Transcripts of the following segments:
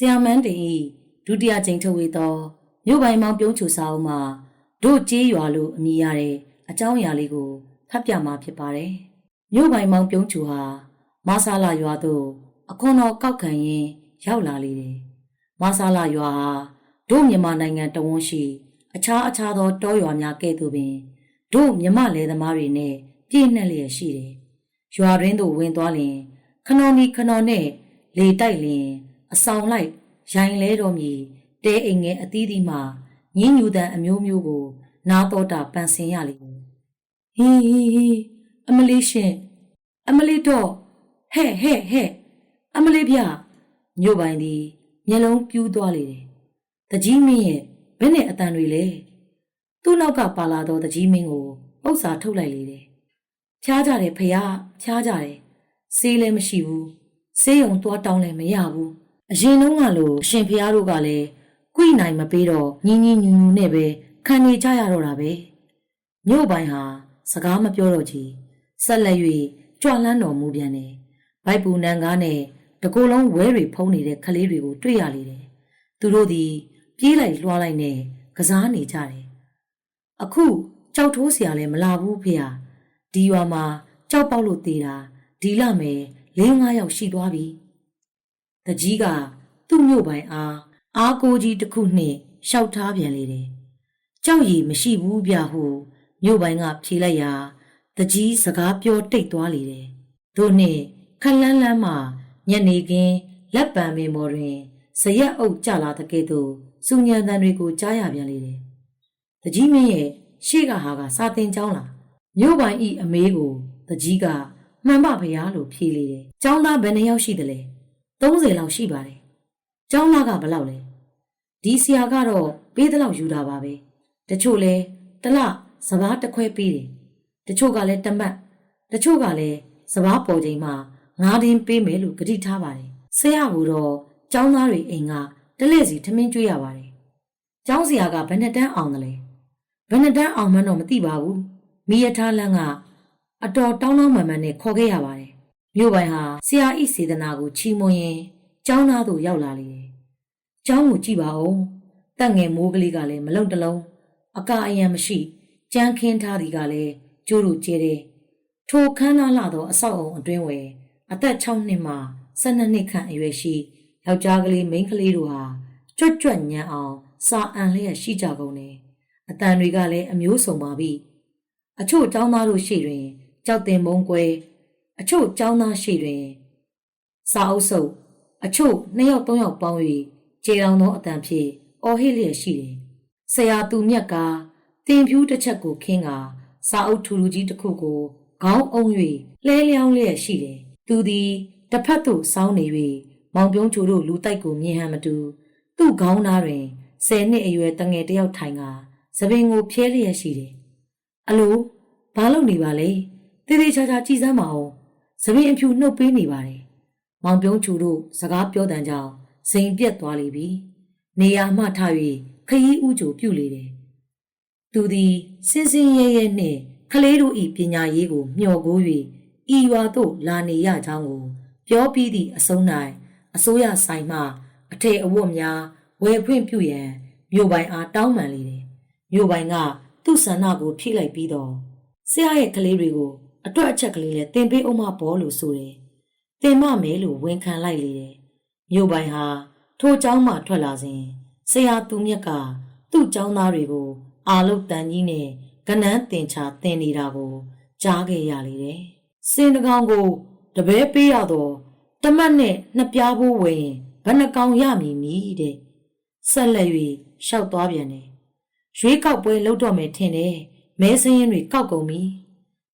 ဆီယာမန်းတင်ဤဒုတိယကြိမ်ထုတ်ဝေသောမြို့ပိုင်မောင်ပြုံးချူစာအုပ်မှာတို့ကျေးရွာလို့အမည်ရတဲ့အကြောင်းအရာလေးကိုဖတ်ပြမှာဖြစ်ပါတယ်။မြို့ပိုင်မောင်ပြုံးချူဟာမဆာလာရွာသို့အခွန်တော်ကောက်ခံရင်းရောက်လာလေတယ်။မဆာလာရွာဟာတို့မြန်မာနိုင်ငံတဝန်းရှိ အခြားအခြားသောတောရွာများကဲ့သို့ပင်တို့မြမလယ်သမားတွေနဲ့ပြည့်နှက်လျက်ရှိတယ်။ရွာရင်းသို့ဝင်သွားလျင်ခနော်နီခနော်နဲ့လေတိုက်လျင် အဆောင်လိုက်ရိုင်လဲတော်မူတဲအိမ်ငယ်အသီးသီးမှညင်းညူတန်အမျိုးမျိုးကို နာတော်တာပန်ဆင်ရလိမ့်မယ်။ဟီဟီဟီအမလေးရှင်အမလေးတော့ဟဲ့ဟဲ့ဟဲ့အမလေးဗျညို့ပိုင်သည်မျက်လုံးပြူးသွားလေတယ်။တကြီးမင်းရဲ့ဘယ်နဲ့အတန်တွေလဲ။သူ့နောက်ကပါလာသောတကြီးမင်းကိုပုတ်စာထုတ်လိုက်လေတယ်။ဖျားကြတယ်ဖះဖျားကြတယ်။ဆေးလည်းမရှိဘူး။ဆေးရုံသွားတောင်းလည်းမရဘူး။ အရင်တုန်းကလိုရှင်ဖျားတို့ကလည်းခွိနိုင်မပေးတော့ညီညီညူညူနဲ့ပဲခံနေကြရတော့တာပဲမြို့ပိုင်းဟာစကားမပြောတော့ချီဆက်လက်၍ကြွလန်းတော်မူပြန်တယ်ဗိုက်ပူနန်ကားနဲ့တကူလုံးဝဲတွေဖုံးနေတဲ့ကလေးတွေကိုတွေ့ရလေတယ်သူတို့သည်ပြေးလိုက်လွှားလိုက်နဲ့ကစားနေကြတယ်အခုကြောက်ထိုးစရာလည်းမလာဘူးဖေဟာဒီရွာမှာကြောက်ပေါက်လို့သေးတာဒီလမယ်၄-၅ယောက်ရှိသွားပြီ။ တကြီးကသူ့မြို့ပိုင်အားအားကိုကြီးတစ်ခုနှင့်ရှောက်ထားပြန်လေတယ်။ကြောက်ရည်မရှိဘူးဗျဟုမြို့ပိုင်ကဖြေလိုက်ရာတကြီးစကားပြောတိတ်သွားလေတယ်။တို့နှင့်ခလန်းလန်းမှညနေခင်းလက်ပံပင်ပေါ်တွင်ဇရက်အုပ်ကြလာတဲ့ကဲ့သို့စူညံတန်တွေကိုကြားရပြန်လေတယ်။တကြီးမင်းရဲ့ရှေ့ကဟာကစာတင်ကျောင်းလားမြို့ပိုင်ဤအမေးကိုတကြီးကမှန်ပါဖရားလို့ဖြေလေတယ်။ကျောင်းသားဘယ်နှယောက်ရှိသလဲ။ 30လောက်ရှိပါတယ်။ကျောင်းသားကဘယ်လောက်လဲ။ဒီဆရာကတော့ပေးသလောက်ယူတာပါပဲ။တချို့လဲတစ်လစပားတစ်ခွဲပေးတယ်။တချို့ကလည်းတမတ်တချို့ကလည်းစပားပေါ်ချိန်မှာငါးတင်းပေးမယ်လို့ကတိထားပါတယ်။ဆရာကတော့ကျောင်းသားတွေအိမ်ကတလက်စီထမင်းကျွေးရပါတယ်။ကျောင်းဆရာကဘယ်နှစ်တန်းအောင်တယ်လဲ။ဘယ်နှစ်တန်းအောင်မှန်းတော့မသိပါဘူး။မိရထားလန်းကအတော်တောင်းတောင်းမှန်မှန်နဲ့ခေါ်ခဲ့ရပါတယ်။ မြို့ပိုင်ဟာဆရာဤစေတနာကိုချီးမွမ်းရင်းကျောင်းသားတို့ရောက်လာလေတယ်။ကျောင်းကိုကြည့်ပါဦး။တက်ငယ်မိုးကလေးကလည်းမလုံတလုံးအကအယံမရှိကြမ်းခင်းထားသည်ကလည်းကျိုးတို့ကျဲတယ်။ထိုခန်းသားလာသောအဆောက်အုံအတွင်းဝယ်အသက်6နှစ်မှ12နှစ်ခန့်အရွယ်ရှိယောက်ျားကလေးမိန်းကလေးတို့ဟာကြွတ်ကြွတ်ညံအောင်စာအန်လျက်ရှိကြကုန်တယ်။အတန်တွေကလည်းအမျိုးစုံပါပြီ။အချို့ចောင်းသားတို့ရှေ့တွင်ကြောက်တင်မုံကွဲ အချို့ចောင်းသားရှေ့တွင်စာအုပ်စုပ်အချို့နှစ်ယောက်သုံးယောက်ပေါင်း၍ခြေတော်သောအတန်ဖြင့်အော်ဟစ်လျက်ရှိတယ်။ဆရာသူမြတ်ကတင်ဖြူးတစ်ချက်ကိုခင်းကစာအုပ်ထူထူကြီးတစ်ခုကိုခေါင်းအုံ၍လဲလျောင်းလျက်ရှိတယ်။သူသည်တစ်ဖက်သို့စောင်းနေ၍မောင်ပြုံးချိုတို့လူတိုက်ကိုမြင်ဟန်မတူသူ့ခေါင်းသားတွင်ဆယ်နှစ်အရွယ်တငယ်တယောက်ထိုင်ကသပင်ကိုဖျဲလျက်ရှိတယ်။အလိုဘာလုပ်နေပါလဲ။တေးသေးချာချာကြည်စမ်းပါအောင်။ သပင်အဖြူနှုတ်ပေးနေပါတယ်။မောင်ပြုံးချိုတို့စကားပြောတန်ကြောင်စိန်ပြက်သွားလိပြီ။နေရာမှထ၍ခရီးဥကြိုပြုတ်လေတယ်။သူသည်စင်စင်ရဲရဲနှင့်ကလေးတို့၏ပညာရေးကိုမျှော်ကိုး၍ဤရွာသို့လာနေရကြောင်းကို ပြောပြီးသည့်အဆုံး၌အစိုးရဆိုင်မှအထည်အဝတ်များဝယ်ဖွင့်ပြုရန်မြို့ပိုင်အားတောင်းပန်လေတယ်။မြို့ပိုင်ကသူ့ဆန္ဒကိုဖြည့်လိုက်ပြီးတော့ဆရာရဲ့ကလေးတွေကို အတွက်အချက်ကလေးနဲ့တင်ပေးအောင်မဘောလို့ဆိုတယ်။တင်မမယ်လို့ဝန်ခံလိုက်လေတယ်။မြို့ပိုင်ဟာထိုเจ้าမှထွက်လာစဉ်ဆရာသူမြက်ကသူ့เจ้าသားတွေကို အာလုတ်တန်ကြီးနဲ့ကနန်းတင်ချတင်နေတာကိုကြားခဲ့ရလေတယ်။စင်တကောင်ကိုတပဲပေးရတော့တမတ်နဲ့နှစ်ပြားဖို့ဝင်ဘယ်နှကောင်ရမည်နည်းတဲ့ဆက်လက်၍ရှောက်သွားပြန်တယ်ရွေးကောက်ပွဲလုပ်တော့မယ်ထင်တယ်မဲစင်းရင်တွေကောက်ကုန်ပြီ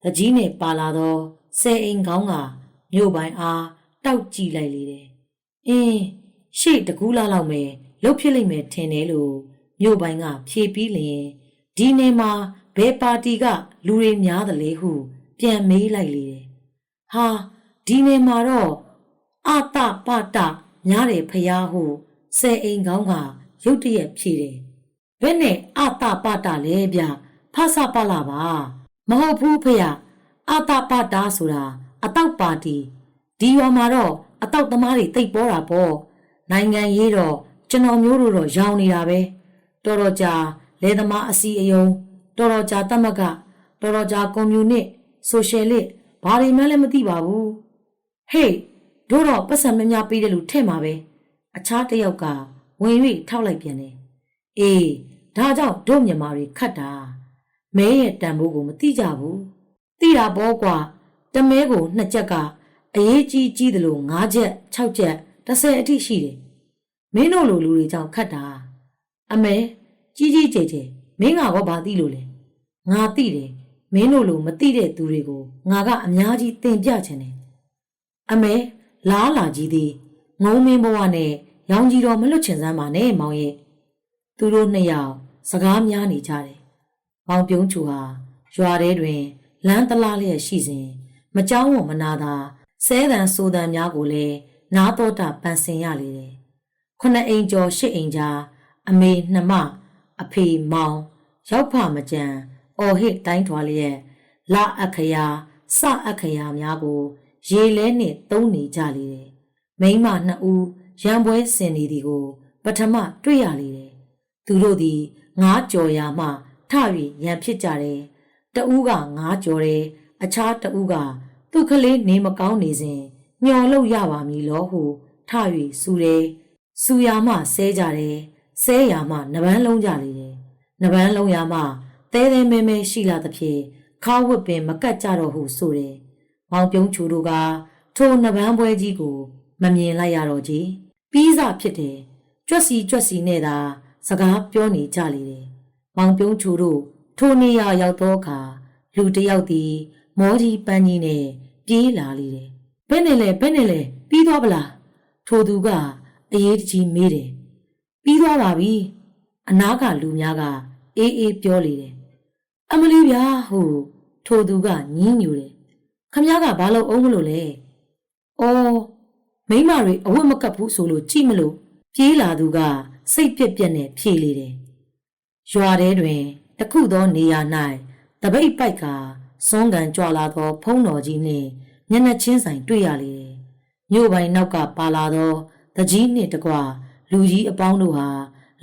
တကြီးနဲ့ပါလာတော့ဆယ်အိမ်ကောင်းကမြို့ပိုင်အားတောက်ကြည့်လိုက်လေတယ်အင်းရှေ့တကူးလာလောက်မယ်လှုပ်ဖြစ်လိမ့်မယ်ထင်တယ်လို့မြို့ပိုင်ကဖြေပြီးလျင်ဒီနေ့မှာဘယ်ပါတီကလူတွေများသလဲဟုပြန်မေးလိုက်လေတယ်ဟာဒီနေ့မှာတော့အတပတများတယ်ဖျားဟုဆယ်အိမ်ကောင်းကရုတ်တရက်ဖြေတယ်ဘယ်နဲ့အတပတလဲဗျဖဆပလာပါ မဟုတ်ဘူးဖျားအတပတာဆိုတာအတောက်ပါတီဒီရွာမှာတော့အတောက်သမားတွေတိတ်ပေါ်တာပေါ့နိုင်ငံရေးတော့ကျွန်တော်မျိုးတို့တော့ရောင်နေတာပဲတော်တော်ကြာလေသမားအစီအယုံတော်တော်ကြာတမကတော်တော်ကြာကွန်မြူနစ်ဆိုရှယ်လစ်ဘာတွေမှလည်းမသိပါဘူးဟေးတို့တော့ပတ်စံမများပေးတယ်လို့ထင်မှာပဲအခြားတစ်ယောက်ကဝင်၍ထောက်လိုက်ပြန်တယ်အေးဒါကြောင့်တို့မြန်မာတွေခတ်တာ မဲရဲ့တန်ဖိုးကိုမသိကြဘူးသိတာပေါ့ကွာတမဲကိုနှစ်ချက်ကအရေးကြီးကြီးတယ်လို့၅ချက်၆ချက်30အထိရှိတယ်မင်းတို့လိုလူတွေကြောင့်ခတ်တာအမဲကြီးကြီးကျယ်ကျယ်မင်းကတော့ဘာသိလို့လဲငါသိတယ်မင်းတို့လိုမသိတဲ့သူတွေကိုငါကအများကြီးသင်ပြချင်တယ်အမဲလားလာကြီးသည်ငုံမင်းဘဝနဲ့ရောင်ကြီးတော်မလွတ်ချင်စမ်းပါနဲ့မောင်ရဲ့သူတို့နှစ်ယောက်စကားများနေကြတယ် မောင်ပြုံးချူဟာရွာထဲတွင်လမ်းတလားလျက်ရှိစဉ်မကြောင်းဝမနာသာဆဲတန်ဆိုတန်များကိုလည်းနားတော့တာပန်ဆင်ရလေတယ်ခုနှစ်အိမ်ကျော်ရှစ်အိမ်ကြားအမေနှမအဖေမောင်ရောက်ဖမကြံအော်ဟစ်တိုင်းထွာလျက်လာအခရာစအခရာများကို ရေလဲနှင့်သုံးနေကြလေတယ်မိန်းမနှစ်ဦးရံပွဲဆင်နေသည်ကို ပထမတွေ့ရလေတယ်သူတို့သည်ငားကြော်ရာမှ ထ၍ရန်ဖြစ်ကြတယ်တဦးကငားကြော်တယ်အခြားတဦးကသူ့ကလေးနေမကောင်းနေစဉ်ညှော်လို့ရပါမည်လောဟုထ၍စူတယ်စူရာမှဆဲကြတယ်ဆဲရာမှနပန်းလုံးကြလေတယ်နပန်းလုံးရာမှတဲတဲမဲမဲရှိလာသဖြင့်ခါဝတ်ပင်မကတ်ကြတော့ဟုဆိုတယ်မောင်ပြုံးချူတို့ကထိုနပန်းပွဲကြီးကို မမြင်လိုက်ရတော့ကြီးပြီးစားဖြစ်တယ်ကြွက်စီကြွက်စီနဲ့သာစကားပြောနေကြလေတယ် မောင်ပြုံးချူတို့ထိုနေရာရောက်တော့အခါလူတစ်ယောက်သည်မောကြီးပန်းကြီးနဲ့ပြေးလာလေတယ်ဘယ်နဲ့လဲဘယ်နဲ့လဲပြီးသွားပလားထိုသူကအရေးတကြီးမေးတယ်ပြီးသွားပါပြီအနားကလူများကအေးအေးပြောလေတယ်အမလီဗျာဟုထိုသူကညင်းညူတယ်ခမ ्या ကဘာလို့အုံးမလို့လဲအော်မိမတွေအဝတ်မကပ်ဘူးဆိုလို့ကြည့်မလို့ပြေးလာသူကစိတ်ပြက်ပြက်နဲ့ဖြေလေတယ် ရွာထဲတွင်တခုသောနေရာ၌တပိတ်ပိုက်ကစွန်းကန်ကြွလာသော ဖုံးတော်ကြီးနှင့်မျက်နှာချင်းဆိုင်တွေ့ရလေတယ်။မြို့ပိုင်နောက်ကပါလာသောတကြီးနှင့်တကွလူကြီးအပေါင်းတို့ဟာ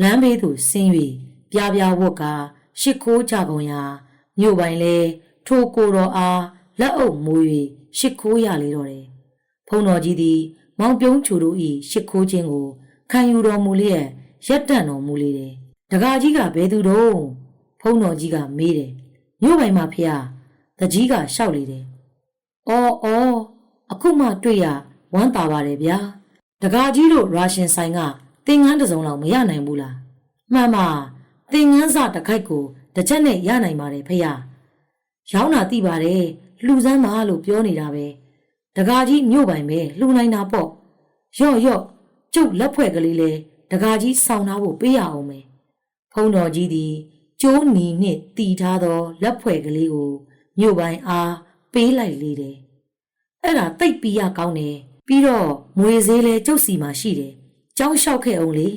လမ်းဘေးသို့ဆင်း၍ပြားပြားဝတ်ကာရှစ်ခိုးကြကုန်ရာမြို့ပိုင်လဲထိုကိုတော်အားလက်အုပ်မူ၍ရှစ်ခိုးရလေတော့တယ်။ဖုံးတော်ကြီးသည် မောင်ပြုံးချူတို့၏ရှစ်ခိုးခြင်းကိုခံယူတော်မူလျက်ရက်တန့်တော်မူလေတယ်။ တကာကြီးကဘယ်သူတော့ဖုံတော်ကြီးကမေးတယ်မြို့ပိုင်မှာဖေ။တကြီးကရှောက်လေတယ်။အော်အော်အခုမှတွေ့ရဝမ်းသာပါတယ်ဗျာ။တကာကြီးတို့ရာရှင်ဆိုင်ကတင်ငန်းတစ်စုံလောက်မရနိုင်ဘူးလား။မှန်ပါတင်ငန်းစတစ်ခိုက်ကိုတစ်ချက်နဲ့ရနိုင်ပါတယ်ဖေ။ရောင်းတာသိပါတယ်လှူစမ်းပါလို့ပြောနေတာပဲ။တကာကြီးမြို့ပိုင်ပဲလှူနိုင်တာပေါ့။ရော့ရော့ကျုပ်လက်ဖွဲ့ကလေးလေတကာကြီးဆောင်းထားဖို့ပေးရအောင်မယ်။ ဖုံးတော်ကြီးသည်ကျိုးနီနှင့်တီထားသောလက်ဖွဲ့ကလေးကိုမြို့ပိုင်အားပေးလိုက်လေတယ်။အဲ့ဒါတိတ်ပြီးရကောင်းတယ်။ပြီးတော့မွေဈေးလဲကျုပ်စီမှာရှိတယ်။ကြောင်းလျှောက်ခဲ့အောင်လေ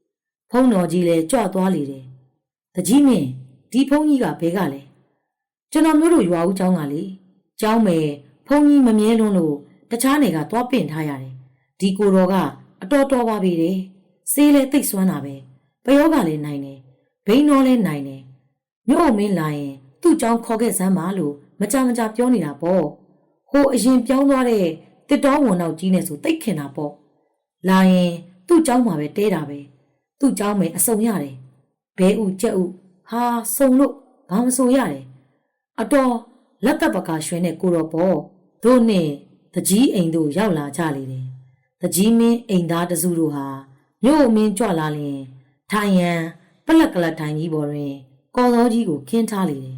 ။ဖုံးတော်ကြီးလဲကြွသွားလေတယ်။တကြီးမင်းဒီဖုံးကြီးကဘဲကလဲ။ကျွန်တော်မျိုးတို့ရွာဦးကျောင်းကလေ။ကျောင်းမယ်ဖုံးကြီးမမြဲလွန်းလို့တခြားနယ်ကသွားပင့်ထားရတယ်။ဒီကိုတော်ကအတော်တော်ပါပဲတယ်။ဆေးလဲတိတ်ဆွမ်းတာပဲ။ပယောကလည်းနိုင်တယ် ဘိန်းတော့လဲနိုင်တယ်မြို့အမင်းလာရင်သူ့ကြောင်းခေါ်ခဲ့စမ်းပါလို့မကြမကြပြောနေတာပေါ့ဟိုအရင်ပြောင်းသွားတဲ့တစ်တော်ဝန်နောက်ကြီးနဲ့ဆိုတိတ်ခင်တာပေါ့လာရင်သူ့ကြောင်းမှာပဲတဲတာပဲသူ့ကြောင်းမယ်အစုံရတယ်ဘဲဥကြက်ဥဟာစုံလို့ဘာမစုံရတယ်အတော်လက်တပ်ပကာရွှင်နဲ့ကိုတော့ပေါ့တို့နဲ့တကြီးအိမ်တို့ရောက်လာကြလေတယ်တကြီးမင်းအိမ်သားတစုတို့ဟာမြို့အမင်းကြွလာရင်ထိုင်ရန် ပလက်ကလထိုင်ကြီးပေါ်တွင် ကော်သောကြီးကိုခင်းထားလေတယ်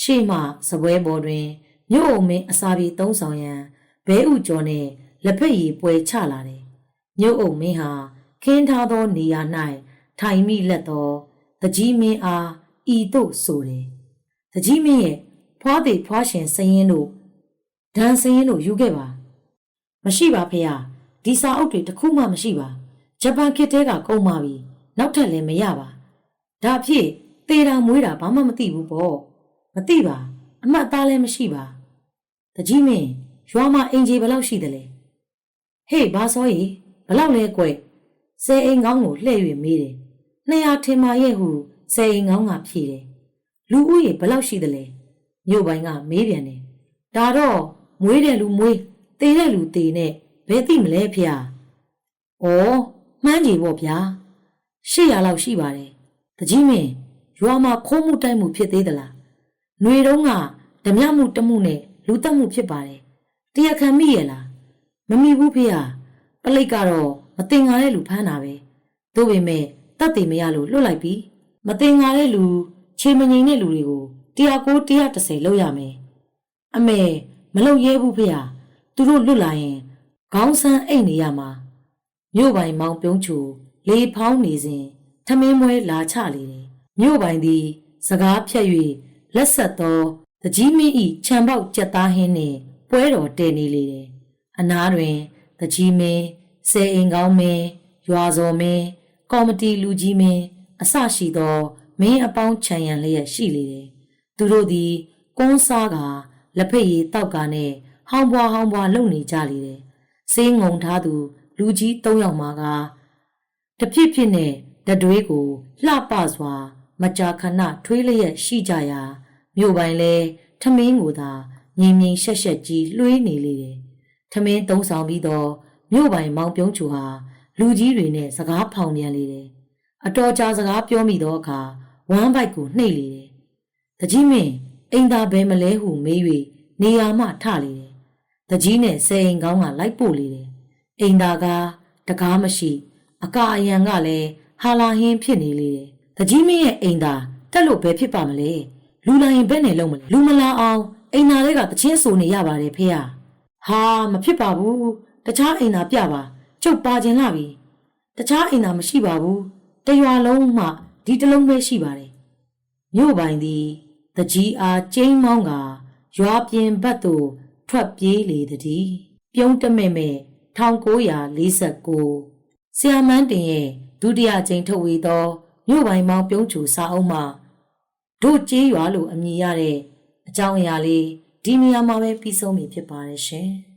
ရှေ့မှစပွဲပေါ်တွင်မြို့အုံမင်းအစာပြေသုံးဆောင်ရန်ဘဲဥကျော်နှင့်လက်ဖက်ရည်ပွဲချလာတယ်။မြို့အုံမင်းဟာခင်းထားသောနေရာ၌ထိုင်မိလက်သောတကြီးမင်းအားဤသို့ဆိုတယ်။တကြီးမင်းရဲ့ဖွားသေးဖွားရှင်စရင်တို့ဒန်စရင်တို့ယူခဲ့ပါ။မရှိပါဖေ။ဒီစာအုပ်တွေတခုမှမရှိပါ။ဂျပန်ခေတ်တဲကကုန်ပါပြီ။နောက်ထပ်လည်းမရပါ။ ဒါဖြစ်သေတာမွေးတာဘာမှမသိဘူးပေါ့။မသိပါအမှတ်သားလည်းမရှိပါတကြီးမင်းရွာမှာအင်ဂျီဘယ်လောက်ရှိသလဲဟေးဘာစောကြီးဘယ်လောက်လဲကွယ်ဆယ်အိမ်ကောင်းကိုလှည့်၍မေးတယ်။နှစ်ရာထင်မာရဲ့ဟုဆယ်အိမ်ကောင်းကဖြေတယ်။လူဦးရေဘယ်လောက်ရှိသလဲ။မြို့ပိုင်းကမေးပြန်တယ်။ဒါတော့မွေးတဲ့လူမွေးတေတဲ့လူတေနဲ့ဘယ်သိမလဲဖေ။ဩမှန်းကြီးပေါ့ဗျာ။800လောက်ရှိပါတယ်။ တကြီးမင်းရွာမှာခိုးမှုတိုက်မှုဖြစ်သေးသလား။ຫນွေတုံးကဓမြမှုတမှုနဲ့လူတက်မှုဖြစ်ပါတယ်။တရားခံမိရဲ့လား။မမိဘူးဖေ။ပလိတ်ကတော့မတင်ငါတဲ့လူဖမ်းတာပဲ။သို့ပေမဲ့တတ်တည်မရလို့လွတ်လိုက်ပြီ။မတင်ငါတဲ့လူချေမငိန်တဲ့လူတွေကိုတရားကို130လောက်ရမယ်။အမေမလုပ်ရဲဘူးဖေ။သူတို့လွတ်လာရင်ခေါင်းဆန်းအိတ်နေရမှာ။မြို့ပိုင်မောင်ပြုံးချူလေဖောင်းနေစဉ် ထမင်းမွဲလာချလေတယ်။မြို့ပိုင်သည် စကားဖြတ်၍လက်ဆက်သောတကြီးမင်းဤခြံပေါက်ကြက်သားဟင်းနှင့်ပွဲတော်တည်နေလေတယ်။အနားတွင်တကြီးမင်းဆယ်အိမ်ကောင်းမင်းရွာစော်မင်းကော်မတီလူကြီးမင်းအစရှိသောမင်းအပေါင်းခြံရံလျက်ရှိလေတယ်။သူတို့သည်ကုန်းစားကလက်ဖက်ရည်တောက်ကနဲ့ဟောင်းပွားဟောင်းပွားလုပ်နေကြလေတယ်။စေးငုံထားသူ လူကြီး၃ယောက်မှကတပြစ်ဖြစ်နဲ့ တတွေးကိုလှပစွာ မကြာခဏထွေးလျက်ရှိကြရာမြို့ပိုင်းလဲထမင်းကိုသာငြိမ်ငြိမ်ရှက်ရှက်ကြီးလွှေးနေလေတယ်။ထမင်းသုံးဆောင်ပြီးတော့မြို့ပိုင်မောင်ပြုံးချူဟာလူကြီးတွေနဲ့စကားဖောင်ပြန်လေတယ်။အတော်ကြာစကားပြောမိသောအခါဝမ်းဘိုက်ကိုနှိပ်လေတယ်။တကြီးမင်းအိမ်သာဘယ်မလဲဟုမေး၍နေရာမှထလေတယ်။တကြီးနဲ့ဆယ်အိမ်ကောင်းကလိုက်ပို့လေတယ်။အိမ်သာကတကားမရှိ အကာအယံကလည်း ဟာလာဟင်းဖြစ်နေလေတယ်။တကြီးမင်းရဲ့အိမ်သာတက်လို့ဘယ်ဖြစ်ပါမလဲ။လူလာရင်ဘယ်နဲ့လုံးမလဲ။လူမလာအောင်အိမ်သာတွေကတချင်းဆိုနေရပါတယ်ဖေဟာ။ဟာမဖြစ်ပါဘူး။တခြားအိမ်သာပြပါ။ကျုပ်ပါခြင်းလာပြီ။တခြားအိမ်သာမရှိပါဘူး။တရွာလုံးမှဒီတစ်လုံးပဲရှိပါတယ်။မြို့ပိုင်သည်တကြီးအားကျင်းမောင်းကရွာပြင်ဘက်သို့ထွက်ပြေးလေသည်။ပြုံးတမဲ့မဲ့1949 ဆီယာမန်းတင်ရဲ့ဒုတိယကြိမ်ထုတ်ဝေသောမြို့ပိုင်မောင်ပြုံးချူစာအုပ်မှတို့ကျေးရွာလို့အမည်ရတဲ့အကြောင်းအရာလေးဒီနေရာမှာပဲပြီးဆုံးပြီဖြစ်ပါတယ်ရှင်။